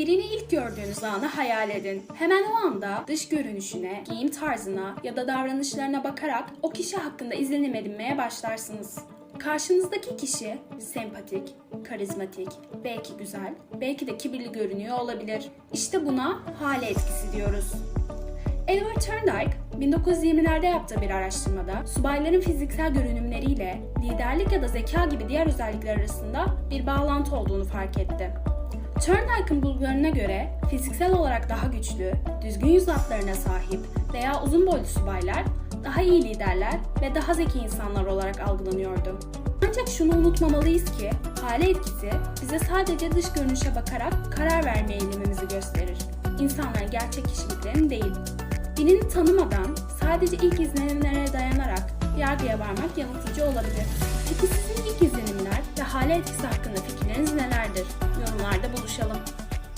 Birini ilk gördüğünüz anı hayal edin. Hemen o anda dış görünüşüne, giyim tarzına ya da davranışlarına bakarak o kişi hakkında izlenim edinmeye başlarsınız. Karşınızdaki kişi sempatik, karizmatik, belki güzel, belki de kibirli görünüyor olabilir. İşte buna hale etkisi diyoruz. Edward Thorndike 1920'lerde yaptığı bir araştırmada subayların fiziksel görünümleriyle liderlik ya da zeka gibi diğer özellikler arasında bir bağlantı olduğunu fark etti. Thorndike'ın bulgularına göre fiziksel olarak daha güçlü, düzgün yüz hatlarına sahip veya uzun boylu subaylar daha iyi liderler ve daha zeki insanlar olarak algılanıyordu. Ancak şunu unutmamalıyız ki hale etkisi bize sadece dış görünüşe bakarak karar verme eğilimimizi gösterir. İnsanların gerçek kişiliklerini değil. Birini tanımadan sadece ilk izlenimlere dayanarak yargıya varmak yanıltıcı olabilir. Peki sizin ilk izlenimler ve hale etkisi hakkında fikirleriniz nelerdir? Yorumlarda buluşalım.